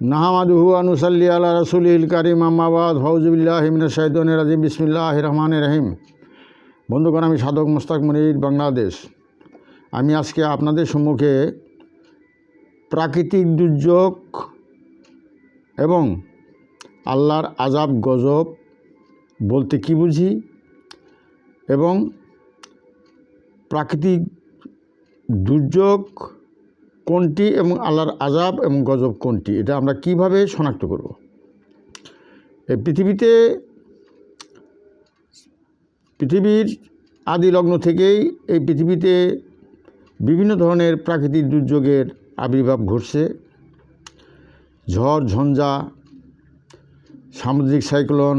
নাহামাদুহু আনুসাল্লি আল্লাহ রসুলিল কারিম আম্মাবাদ ফৌজবিল্লাহ হিমিন সাইদন রাজিম। বিসমিল্লাহ রহমান রহিম। বন্ধুগণ, আমি সাধক মোস্তাক মনির, বাংলাদেশ। আমি আজকে আপনাদের সম্মুখে প্রাকৃতিক দুর্যোগ এবং আল্লাহর আজাব গজব বলতে কি বুঝি এবং প্রাকৃতিক দুর্যোগ কোনটি এবং আল্লাহর আজাব এবং গজব কোনটি? এটা আমরা কীভাবে শনাক্ত করব? এই পৃথিবীতে পৃথিবীর আদি লগ্ন থেকেই এই পৃথিবীতে বিভিন্ন ধরনের প্রাকৃতিক দুর্যোগের আবির্ভাব ঘটছে। ঝড়, ঝঞ্ঝা, সামুদ্রিক সাইক্লোন,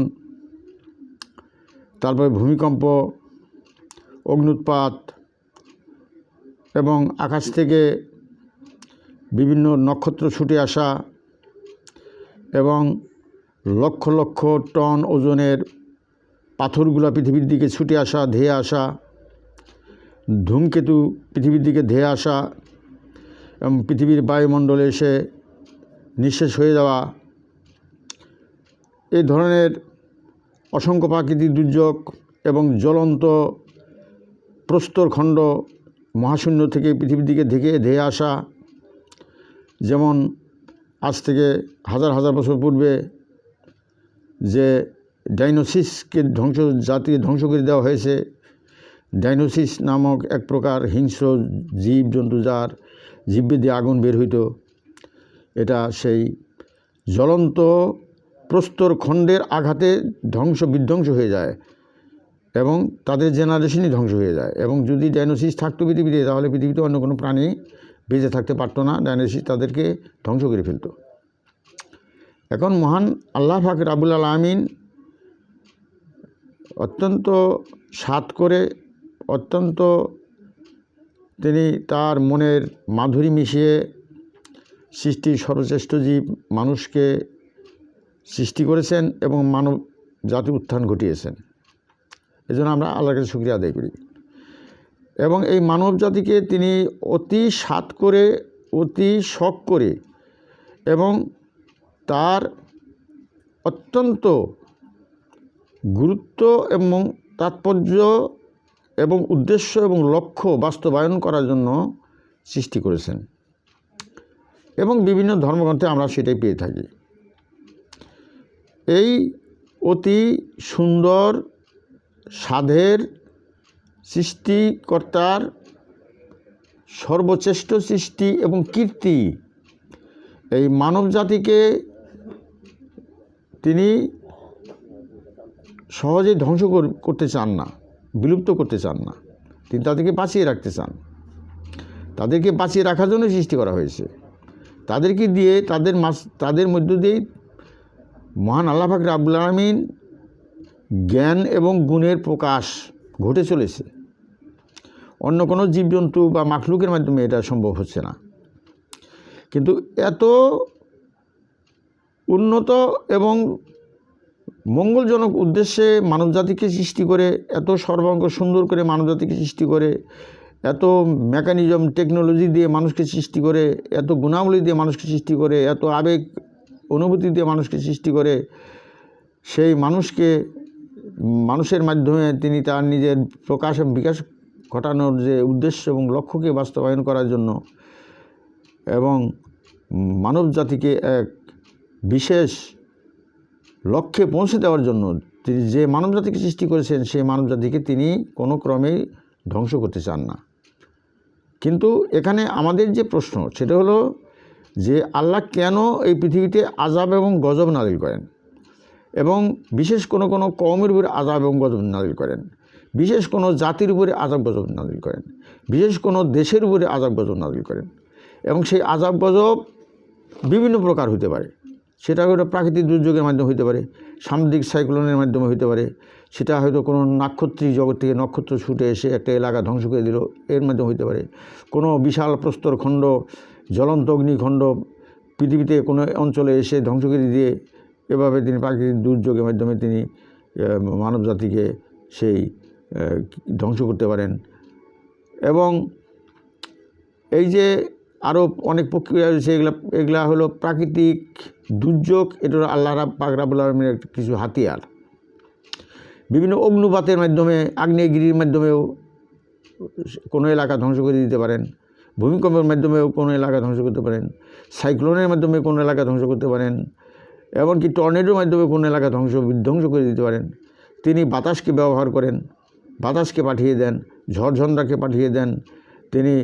তারপরে ভূমিকম্প অগ্নুৎপাত এবং আকাশ থেকে বিভিন্ন নক্ষত্র ছুটে আসা এবং লক্ষ লক্ষ টন ওজনের পাথরগুলো পৃথিবীর দিকে ছুটে আসা, ধেয়ে আসা, ধূমকেতু পৃথিবীর দিকে ধেয়ে আসা এবং পৃথিবীর বায়ুমণ্ডলে এসে নিঃশেষ হয়ে যাওয়া। এই ধরনের অসংখ্য প্রাকৃতিক দুর্যোগ এবং জ্বলন্ত প্রস্তরখণ্ড মহাশূন্য থেকে পৃথিবীর দিকে ধেকে ধেয়ে আসা যেমন আজ থেকে হাজার হাজার বছর পূর্বে যে ডাইনোসিসকে ধ্বংস, জাতিকে ধ্বংস করে দেওয়া হয়েছে, ডাইনোসিস নামক এক প্রকার হিংস্র জীব জন্তু যার জীববে দিয়ে আগুন বের হইত, এটা সেই জ্বলন্ত প্রস্তর খণ্ডের আঘাতে ধ্বংস বিধ্বংস হয়ে যায় এবং তাদের জেনারেশনই ধ্বংস হয়ে যায় এবং যদি ডাইনোসিস থাকতো পৃথিবীতে, তাহলে পৃথিবীতে অন্য কোনো প্রাণী বেঁচে থাকতে পারতো না, ডাইনোসিস তাদেরকে ধ্বংস করে ফেলতো। এখন মহান আল্লাহ ফাক রাবুল আলমিন অত্যন্ত সাত করে, অত্যন্ত তিনি তার মনের মাধুরী মিশিয়ে সৃষ্টির সর্বশ্রেষ্ঠ জীব মানুষকে সৃষ্টি করেছেন এবং মানব জাতি উত্থান ঘটিয়েছেন। এজন্য আমরা আল্লাহর কাছে শুক্রিয়া আদায় করি। এবং এই মানব জাতিকে তিনি অতি সাত করে, অতি শখ করে এবং তার অত্যন্ত গুরুত্ব এবং তাৎপর্য এবং উদ্দেশ্য এবং লক্ষ্য বাস্তবায়ন করার জন্য সৃষ্টি করেছেন এবং বিভিন্ন ধর্মগ্রন্থে আমরা সেটাই পেয়ে থাকি। এই অতি সুন্দর, সাধের সৃষ্টিকর্তার সর্বশ্রেষ্ঠ সৃষ্টি এবং কীর্তি। এই মানব জাতিকে তিনি সহজে ধ্বংস করতে চান না, বিলুপ্ত করতে চান না। তিনি তাদেরকে বাঁচিয়ে রাখতে চান। তাদেরকে বাঁচিয়ে রাখার জন্য সৃষ্টি করা হয়েছে। তাদেরকে দিয়ে তাদের মাস, তাদের মধ্য দিয়েই মহান আল্লাহ ফাকর আব্দুল আলমিন জ্ঞান এবং গুণের প্রকাশ ঘটে চলেছে। অন্য কোনো জীবজন্তু বা মাখলুকের মাধ্যমে এটা সম্ভব হচ্ছে না। কিন্তু এত উন্নত এবং মঙ্গলজনক উদ্দেশ্যে মানবজাতিকে সৃষ্টি করে, এত সর্বাঙ্গ সুন্দর করে মানবজাতিকে সৃষ্টি করে, এত মেকানিজম টেকনোলজি দিয়ে মানুষকে সৃষ্টি করে, এত গুণাবলী দিয়ে মানুষকে সৃষ্টি করে, এত আবেগ, অনুভূতি দিয়ে মানুষকে সৃষ্টি করে, সেই মানুষকে মানুষের মাধ্যমে তিনি তার নিজের প্রকাশ এবং বিকাশ ঘটানোর যে উদ্দেশ্য এবং লক্ষ্যকে বাস্তবায়ন করার জন্য এবং মানব জাতিকে এক বিশেষ লক্ষ্যে পৌঁছে দেওয়ার জন্য তিনি যে মানব জাতিকে সৃষ্টি করেছেন, সেই মানব জাতিকে তিনি কোনো ক্রমেই ধ্বংস করতে চান না। কিন্তু এখানে আমাদের যে প্রশ্ন, সেটা হলো যে আল্লাহ কেন এই পৃথিবীতে আজাব এবং গজব নাজিল করেন? এবং বিশেষ কোনো কোনো কমের উপরে আজাব এবং গজব নাজিল করেন। বিশেষ কোনো জাতির উপরে আজাব গজব নাজিল করেন। বিশেষ কোনো দেশের উপরে আজাব গজব নাজিল করেন। এবং সেই আজাব গজব বিভিন্ন প্রকার হতে পারে। সেটা হয়তো প্রাকৃতিক দুর্যোগের মাধ্যমে হতে পারে, সামুদ্রিক সাইক্লোনের মাধ্যমে হতে পারে, সেটা হয়তো কোনো নাক্ষত্রিক জগৎ থেকে নক্ষত্র ছুটে এসে একটা এলাকা ধ্বংস করে দিল, এর মাধ্যমে হতে পারে। কোনো বিশাল প্রস্তর খণ্ড, জ্বলন্ত অগ্নিখণ্ড পৃথিবীতে কোনো অঞ্চলে এসে ধ্বংস করে দিয়ে এভাবে তিনি প্রাকৃতিক দুর্যোগের মাধ্যমে তিনি মানব জাতিকে সেই ধ্বংস করতে পারেন। এবং এই যে আরও অনেক প্রক্রিয়া রয়েছে, এগুলা এগুলা হলো প্রাকৃতিক দুর্যোগ, এটা আল্লাহ রাব, পাক কিছু হাতিয়ার। বিভিন্ন অগ্নুপাতের মাধ্যমে, আগ্নেয়গিরির মাধ্যমেও কোনো এলাকা ধ্বংস করে দিতে পারেন। ভূমিকম্পের মাধ্যমেও কোনো এলাকা ধ্বংস করতে পারেন। সাইক্লোনের মাধ্যমে কোনো এলাকা ধ্বংস করতে পারেন। এমনকি টর্নেডোর মাধ্যমে কোনো এলাকা ধ্বংস, বিধ্বংস করে দিতে পারেন। তিনি বাতাসকে ব্যবহার করেন, বাতাসকে পাঠিয়ে দেন, ঝড়ঝন্ডাকে পাঠিয়ে দেন, তিনি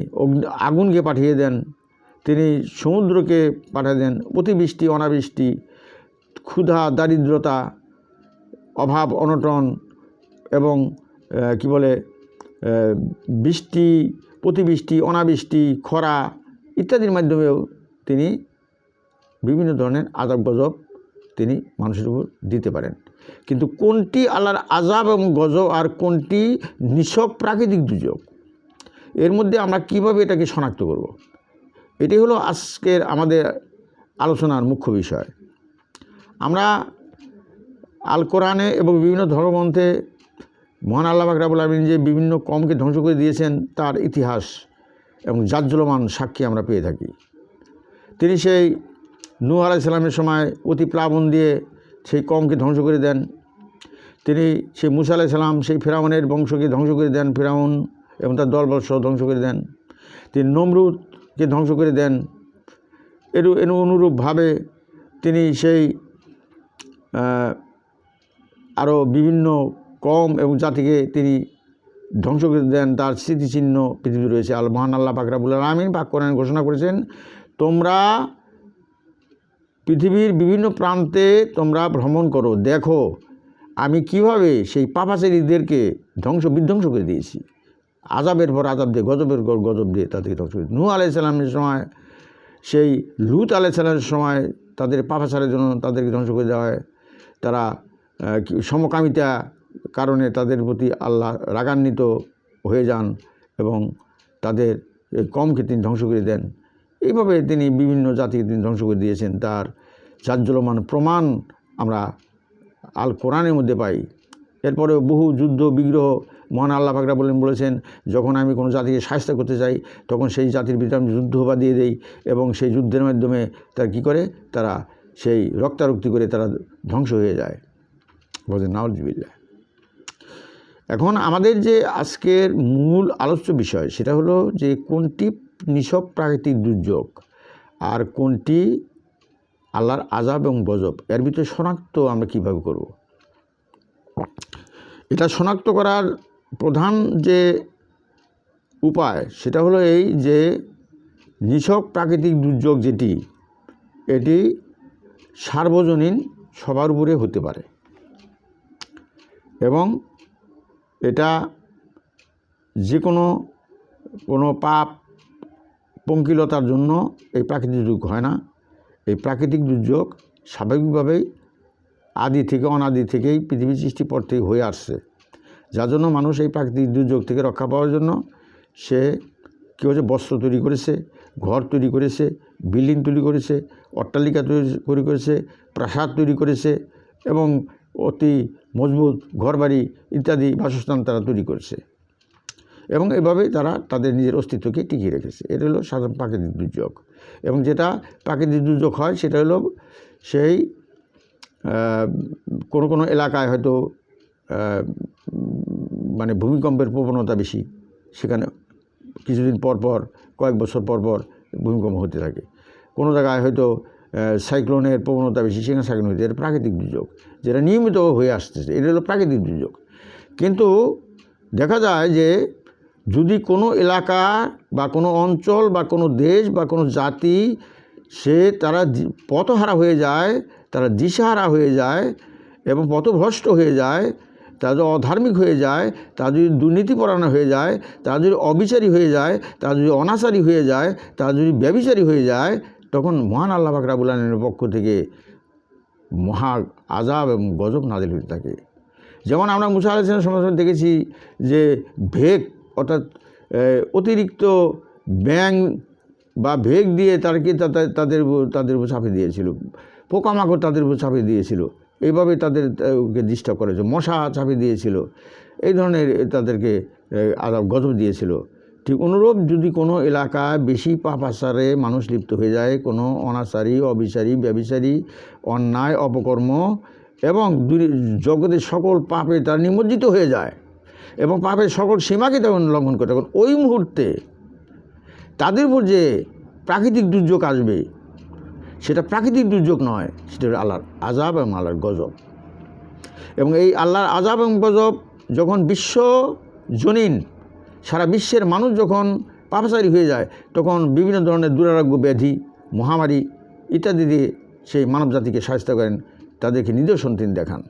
আগুনকে পাঠিয়ে দেন, তিনি সমুদ্রকে পাঠিয়ে দেন, অতিবৃষ্টি, অনাবৃষ্টি, ক্ষুধা, দারিদ্রতা, অভাব, অনটন এবং কি বলে বৃষ্টি প্রতিবৃষ্টি অনাবৃষ্টি, খরা ইত্যাদির মাধ্যমেও তিনি বিভিন্ন ধরনের আজাব গজব তিনি মানুষের উপর দিতে পারেন। কিন্তু কোনটি আল্লাহর আজাব এবং গজব আর কোনটি নিছক প্রাকৃতিক দুর্যোগ? এর মধ্যে আমরা কীভাবে এটাকে শনাক্ত করব। এটি হলো আজকের আমাদের আলোচনার মুখ্য বিষয়। আমরা আল কোরআনে এবং বিভিন্ন ধর্মগ্রন্থে মহান আল্লাহ বাকরাবুল আলমিন যে বিভিন্ন কমকে ধ্বংস করে দিয়েছেন, তার ইতিহাস এবং জাজ্জলমান সাক্ষী আমরা পেয়ে থাকি। তিনি সেই নূ আলাইসাল্লামের সময় অতি প্লাবন দিয়ে সেই কমকে ধ্বংস করে দেন। তিনি সেই মুসা আলাইসাল্লাম সেই ফেরাউনের বংশকে ধ্বংস করে দেন, ফেরাউন এবং তার দলবর্ষ ধ্বংস করে দেন। তিনি নমরুদকে ধ্বংস করে দেন। এর অনুরূপভাবে তিনি সেই আরও বিভিন্ন কম এবং জাতিকে তিনি ধ্বংস করে দেন। তার স্মৃতিচিহ্ন পৃথিবী রয়েছে। আল মহান আল্লাহ পাকরাবুল আলমিন পাক কোরআন ঘোষণা করেছেন, তোমরা পৃথিবীর বিভিন্ন প্রান্তে তোমরা ভ্রমণ করো, দেখো। আমি কীভাবে সেই পাপাচারীদেরকে ধ্বংস, বিধ্বংস করে দিয়েছি? আজাবের পর আজাব দিয়ে গজবের পর গজব দিয়ে তাদেরকে ধ্বংস করে নূ আলাইসাল্লামের সময়, সেই লুত আলাইসাল্লামের সময় তাদের পাপাচারের জন্য তাদেরকে ধ্বংস করে দেওয়া হয়। তারা সমকামিতা কারণে তাদের প্রতি আল্লাহ রাগান্বিত হয়ে যান এবং তাদের কমকে তিনি ধ্বংস করে দেন। এইভাবে তিনি বিভিন্ন জাতিকে তিনি ধ্বংস করে দিয়েছেন। তার জাজ্জলমান প্রমাণ আমরা আল কোরআনের মধ্যে পাই। এরপরেও বহু যুদ্ধ, বিগ্রহ মহান আল্লাহ পাকরা বলেন বলেছেন, যখন আমি কোনো জাতিকে সাহায্য করতে চাই, তখন সেই জাতির বিরুদ্ধে আমি যুদ্ধ বাদিয়ে দিই এবং সেই যুদ্ধের মাধ্যমে তারা কী করে? তারা সেই রক্তারক্তি করে তারা ধ্বংস হয়ে যায়। বলেন নাওয়াজিবিল্লা এখন আমাদের যে আজকের মূল আলোচ্য বিষয়, সেটা হলো যে কোনটি নিছক প্রাকৃতিক দুর্যোগ। আর কোনটি? আল্লাহর আজাব এবং বজব এর ভিতরে শনাক্ত আমরা কীভাবে করব? এটা শনাক্ত করার প্রধান যে উপায়, সেটা হলো এই যে নিছক প্রাকৃতিক দুর্যোগ যেটি, এটি সার্বজনীন সবার উপরে হতে পারে। এবং এটা যে কোনো কোনো পাপ পঙ্কিলতার জন্য এই প্রাকৃতিক দুর্যোগ হয় না। এই প্রাকৃতিক দুর্যোগ স্বাভাবিকভাবেই আদি থেকে অনাদি থেকেই পৃথিবী সৃষ্টির পর থেকে হয়ে আসছে। যার জন্য মানুষ এই প্রাকৃতিক দুর্যোগ থেকে রক্ষা পাওয়ার জন্য সে কী হচ্ছে বস্ত্র তৈরি করেছে, ঘর তৈরি করেছে, বিল্ডিং তৈরি করেছে, অট্টালিকা তৈরি করেছে, প্রাসাদ তৈরি করেছে এবং অতি মজবুত ঘরবাড়ি ইত্যাদি বাসস্থান তারা তৈরি করেছে। এবং এভাবেই তারা তাদের নিজের অস্তিত্বকে টিকিয়ে রেখেছে। এটা হলো সাধারণ প্রাকৃতিক দুর্যোগ। এবং যেটা প্রাকৃতিক দুর্যোগ হয় সেটা হলো সেই কোনো কোনো এলাকায় হয়তো মানে ভূমিকম্পের প্রবণতা বেশি। সেখানে কিছুদিন পর পর, কয়েক বছর পর পর ভূমিকম্প হতে থাকে। কোনো জায়গায় হয়তো সাইক্লোনের প্রবণতা বেশি, সেখানে সাইক্লোন হতে এটা প্রাকৃতিক দুর্যোগ, যেটা নিয়মিত হয়ে আসতেছে। এটা হলো প্রাকৃতিক দুর্যোগ। কিন্তু দেখা যায় যে যদি কোনো এলাকা বা কোনো অঞ্চল বা কোনো দেশ বা কোনো জাতি সে তারা পথহারা হয়ে যায়, তারা দিশাহারা হয়ে যায় এবং পথভ্রষ্ট হয়ে যায় যদি অধার্মিক হয়ে যায় তারা যদি দুর্নীতিপরায়ণ হয়ে যায় তারা যদি অবিচারী হয়ে যায় তারা যদি অনাচারী হয়ে যায় তারা যদি ব্যবিচারী হয়ে যায়, তখন মহান আল্লাহ বাকরাবুল আলমের পক্ষ থেকে মহা আজাব এবং গজব নাজিল হতে থাকে। যেমন আমরা মুসা সময় সময় দেখেছি যে ভেগ অর্থাৎ অতিরিক্ত ব্যাং বা ভেগ দিয়ে তাদেরকে তা- তাদের তাদের উপর চাপিয়ে দিয়েছিল? পোকামাকড় তাদের উপর চাপিয়ে দিয়েছিল। এইভাবে তাদের কে ডিস্টার্ব করেছে মশা চাপিয়ে দিয়েছিল। এই ধরনের তাদেরকে আদাব গজব দিয়েছিল। ঠিক অনুরূপ যদি কোনো এলাকায় বেশি পাপাচারে মানুষ লিপ্ত হয়ে যায়, কোনো অনাচারী, অবিচারী, ব্যবিচারী, অন্যায়, অপকর্ম এবং জগতের সকল পাপে তার নিমজ্জিত হয়ে যায় এবং পাপের সকল সীমাকে তখন লঙ্ঘন করে। তখন ওই মুহূর্তে তাদের উপর যে প্রাকৃতিক দুর্যোগ আসবে, সেটা প্রাকৃতিক দুর্যোগ নয়, সেটা আল্লাহর আজাব এবং আল্লাহর গজব। এবং এই আল্লাহর আজাব এবং গজব যখন বিশ্ব জনীন, সারা বিশ্বের মানুষ যখন পাপাচারী হয়ে যায়, তখন বিভিন্ন ধরনের দুরারোগ্য ব্যাধি, মহামারী ইত্যাদি দিয়ে সেই মানব জাতিকে সাহায্য করেন, তাদেরকে নিদর্শন তিনি দেখান।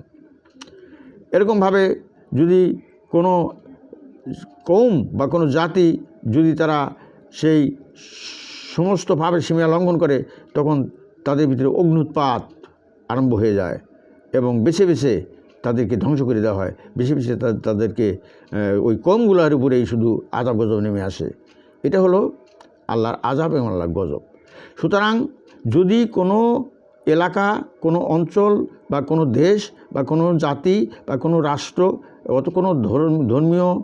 এরকমভাবে যদি কোনো কৌম বা কোনো জাতি যদি তারা সেই সমস্ত ভাবের সীমা লঙ্ঘন করে, তখন তাদের ভিতরে অগ্নুৎপাত আরম্ভ হয়ে যায় এবং বেছে বেছে তাদেরকে ধ্বংস করে দেওয়া হয়। বেছে বেছে তাদেরকে ওই কমগুলোর উপরেই শুধু আজাব গজব নেমে আসে। এটা হলো আল্লাহর আজাব এবং আল্লাহর গজব। সুতরাং যদি কোনো এলাকা, কোনো অঞ্চল বা কোনো দেশ বা কোনো জাতি বা কোনো রাষ্ট্র অত কোনো ধর্ম- ধর্মীয়,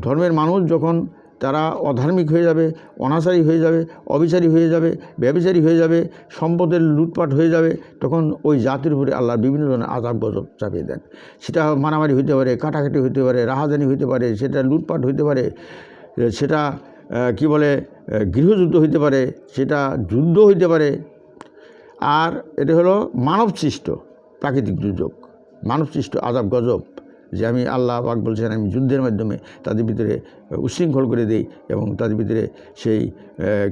ধর্মের মানুষ যখন তারা অধার্মিক হয়ে যাবে, অনাচারী হয়ে যাবে, অবিচারী হয়ে যাবে, ব্যবিচারী হয়ে যাবে, সম্পদের লুটপাট হয়ে যাবে, তখন ওই জাতির উপরে আল্লাহ বিভিন্ন ধরনের আজাব গজব চাপিয়ে দেন। সেটা মারামারি হইতে পারে, কাটাকাটি হইতে পারে, রাহাজানি হইতে পারে, সেটা লুটপাট হইতে পারে, সেটা কি বলে গৃহযুদ্ধ হইতে পারে, সেটা যুদ্ধ হইতে পারে আর এটা হলো মানবসৃষ্ট প্রাকৃতিক দুর্যোগ মানবসৃষ্ট আজাব গজব যে আমি আল্লাহ পাক বলছেন, আমি যুদ্ধের মাধ্যমে তাদের ভিতরে উশৃঙ্খল করে দিই এবং তাদের ভিতরে সেই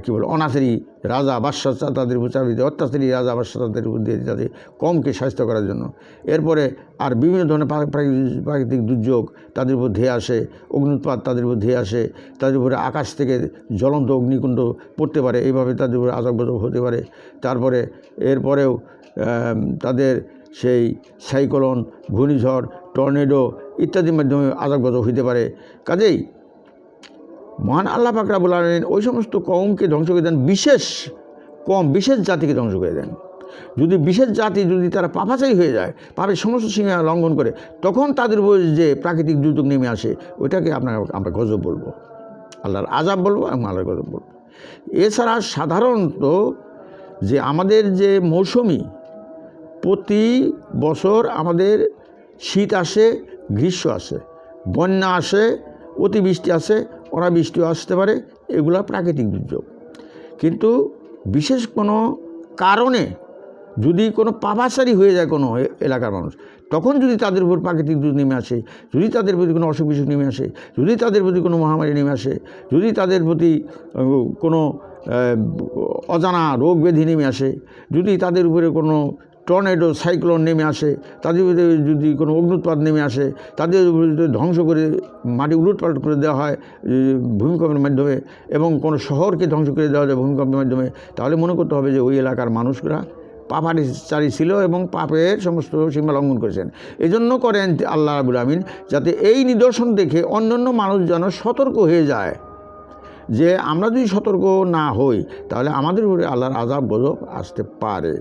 কী বলে, অনাচারী রাজা বাদশাহ তাদের উপর চাপিয়ে অত্যাচারী রাজা বাদশাহ তাদের উপর দিয়ে তাদের কমকে স্বাস্থ্য করার জন্য। এরপরে আর বিভিন্ন ধরনের প্রাকৃতিক- দুর্যোগ তাদের উপর ধেয়ে আসে অগ্নুৎপাত তাদের উপর ধেয়ে আসে, তাদের উপরে আকাশ থেকে জ্বলন্ত অগ্নিকুণ্ড পড়তে পারে, এইভাবে তাদের উপরে আজাব হতে পারে। তারপরে, এরপরেও তাদের সেই সাইক্লোন, ঘূর্ণিঝড়, টর্নেডো ইত্যাদির মাধ্যমে গজব হইতে পারে। কাজেই মহান আল্লাহ পাকরাবুল আলমিন ওই সমস্ত কমকে ধ্বংস করে দেন, বিশেষ কম বিশেষ জাতিকে ধ্বংস করে দেন। যদি বিশেষ জাতি যদি তারা পাপাচারী হয়ে যায়, পাপের সমস্ত সীমা লঙ্ঘন করে, তখন তাদের উপর যে প্রাকৃতিক দুর্যোগ নেমে আসে, ওইটাকে আপনার আমরা গজব বলব। আল্লাহর আজাব বলব এবং আল্লাহর গজব বলব। এছাড়া সাধারণত যে আমাদের যে মৌসুমি প্রতি বছর আমাদের শীত আসে, গ্রীষ্ম আসে, বন্যা আসে, অতিবৃষ্টি আসে অনাবৃষ্টিও আসতে পারে, এগুলো প্রাকৃতিক দুর্যোগ। কিন্তু বিশেষ কোনো কারণে যদি কোনো পাপাচারী হয়ে যায় কোনো এলাকার মানুষ, তখন যদি তাদের উপর প্রাকৃতিক দুর্যোগ নেমে আসে, যদি তাদের প্রতি কোনো অসুখ বিসুখ নেমে আসে, যদি তাদের প্রতি কোনো মহামারী নেমে আসে, যদি তাদের প্রতি কোনো অজানা রোগ ব্যাধি নেমে আসে, যদি তাদের উপরে কোনো টর্নেডো, সাইক্লোন নেমে আসে, তাদের যদি কোনো অগ্নুৎপাত নেমে আসে, তাদের ধ্বংস করে মাটি উলটপালট করে দেওয়া হয় ভূমিকম্পের মাধ্যমে, এবং কোনো শহরকে ধ্বংস করে দেওয়া যায় ভূমিকম্পের মাধ্যমে, তাহলে মনে করতে হবে যে ওই এলাকার মানুষরা পাপাচারী ছিল এবং পাপের সমস্ত সীমা লঙ্ঘন করেছেন। এই জন্য করেন আল্লাহ রাবুল আমিন যাতে এই নিদর্শন দেখে অন্যান্য মানুষ যেন সতর্ক হয়ে যায়। যে আমরা যদি সতর্ক না হই, তাহলে আমাদের উপরে আল্লাহর আজাব গজব আসতে পারে।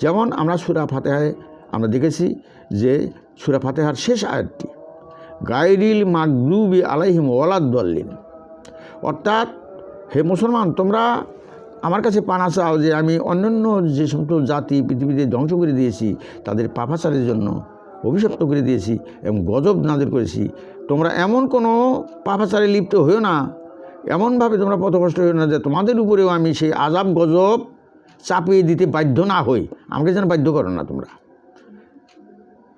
যেমন আমরা সুরা ফাতেহায় আমরা দেখেছি যে সুরা ফাতেহার শেষ আয়াতটি গাইরিল মাগদুবি আলাইহিম ওয়ালাদ্দল্লিন অর্থাৎ, হে মুসলমান, তোমরা আমার কাছে পানা চাও যে আমি অন্যান্য যে সমস্ত জাতি, পৃথিবীতে ধ্বংস করে দিয়েছি, তাদের পাপাচারের জন্য অভিশপ্ত করে দিয়েছি এবং গজব নাদের করেছি। তোমরা এমন কোনো পাপাচারে লিপ্ত হয়েও না। এমনভাবে তোমরা পথভ্রষ্ট হয়েও না যে তোমাদের উপরেও আমি সেই আজাব গজব চাপিয়ে দিতে বাধ্য না হই। আমাকে যেন বাধ্য করো না তোমরা।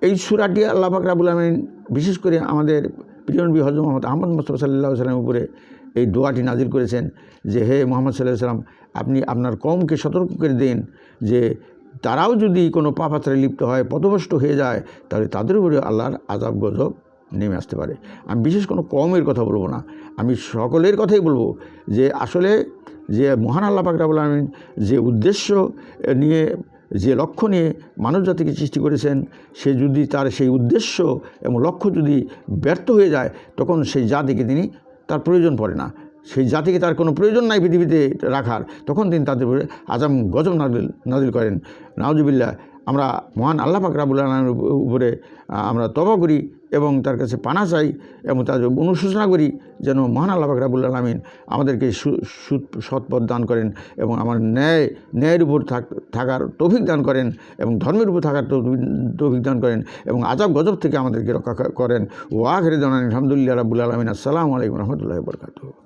এই সুরাটি আল্লাহ পাক রাবুল আলমিন বিশেষ করে আমাদের প্রিয়নবী হজরত মোহাম্মদ আহমদ মোস্তফা সাল্লাহ সাল্লামের উপরে এই দোয়াটি নাজির করেছেন যে, হে মোহাম্মদ সাল্লাহ সাল্লাম আপনি আপনার কমকে সতর্ক করে দিন যে, তারাও যদি কোনো পাপাচারে লিপ্ত হয়, পথভ্রষ্ট হয়ে যায়, তাহলে তাদের উপরে আল্লাহর আজাব গজব নেমে আসতে পারে। আমি বিশেষ কোনো কমের কথা বলব না। আমি সকলের কথাই বলব যে আসলে যে মহান আল্লাহ পাক রাবুল আলমিন যে উদ্দেশ্য নিয়ে, যে লক্ষ্য নিয়ে মানব জাতিকে সৃষ্টি করেছেন, সে যদি তার সেই উদ্দেশ্য এবং লক্ষ্য যদি ব্যর্থ হয়ে যায়, তখন সেই জাতিকে তিনি তার প্রয়োজন পড়ে না। সেই জাতিকে তার কোনো প্রয়োজন নাই পৃথিবীতে রাখার। তখন তিনি তাদের আজাম গজব নাজিল নাজিল করেন। নাওজুবিল্লাহ আমরা মহান আল্লাহ পাক রাবুল আলমের উপরে আমরা তবা করি এবং তার কাছে পানা চাই এবং তার অনুশোচনা করি যেন মহান আল্লাহ পাক রাবুল আলমিন আমাদেরকে সু- সৎপথ দান করেন এবং আমার ন্যায়, ন্যায়ের উপর থাক, থাকার তৌফিক দান করেন এবং ধর্মের উপর থাকার তৌফিক- দান করেন এবং আজাব গজব থেকে আমাদেরকে রক্ষা করেন। ওয়াঘরে জানান আলহামদুলিল্লাহ রাবুল আলমিন। আসসালামু আলাইকুম রহমতুল্লাহ বরকাত